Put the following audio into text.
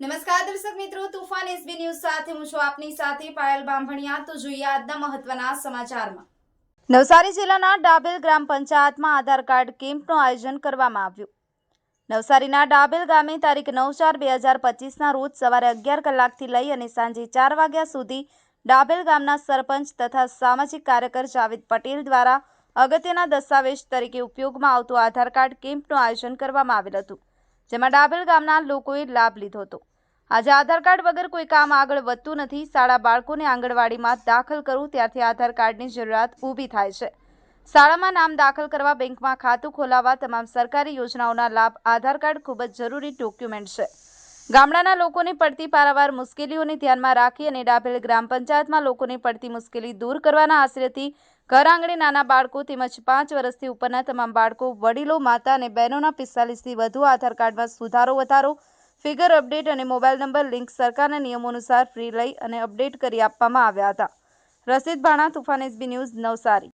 નમસ્કાર દર્શક મિત્રો, તુફાન એસબી ન્યૂઝ સાથે હું છું આપની સાથે પાયલ બાંભણિયા. તો જોઈએ આજના મહત્વના સમાચારમાં. નવસારી જિલ્લાના ડાબેલ ગ્રામ પંચાયતમાં આધાર કાર્ડ કેમ્પનું આયોજન કરવામાં આવ્યું. નવસારીના ડાબેલ ગામે તારીખ નવ ચાર બે હજાર પચીસના રોજ સવારે અગિયાર કલાકથી લઈ અને સાંજે ચાર વાગ્યા સુધી ડાબેલ ગામના સરપંચ તથા સામાજિક કાર્યકર જાવેદ પટેલ દ્વારા અગત્યના દસ્તાવેજ તરીકે ઉપયોગમાં આવતું આધાર કાર્ડ કેમ્પનું આયોજન કરવામાં આવેલ હતું. જેમાં ડાભેલ ગામના લોકોએ લાભ લીધો હતો. આજે આધાર કાર્ડ વગર કોઈ કામ આગળ વધતું નથી. શાળા બાળકોને આંગણવાડીમાં દાખલ કરવું ત્યારથી આધાર કાર્ડની જરૂરિયાત ઊભી થાય છે. શાળામાં નામ દાખલ કરવા બેંકમાં ખાતું ખોલાવવા તમામ સરકારી યોજનાઓના લાભ, આધાર કાર્ડ ખૂબ જ જરૂરી ડોક્યુમેન્ટ છે. ગામડાના લોકોને પડતી પારાવાર મુશ્કેલીઓને ધ્યાનમાં રાખી અને ડાભેલ ગ્રામ પંચાયતમાં લોકોને પડતી મુશ્કેલી દૂર કરવાના આશરેથી ઘર આંગણે નાના બાળકો તેમજ પાંચ વર્ષથી ઉપરના તમામ બાળકો, વડીલો, માતા અને બહેનોના પિસ્તાલીસથી વધુ આધાર કાર્ડમાં સુધારો વધારો, ફિગર અપડેટ અને મોબાઈલ નંબર લિંક સરકારના નિયમો અનુસાર ફ્રી લઈ અને અપડેટ કરી આપવામાં આવ્યા હતા. Rashid Bhana, Toofan SB news Navsari.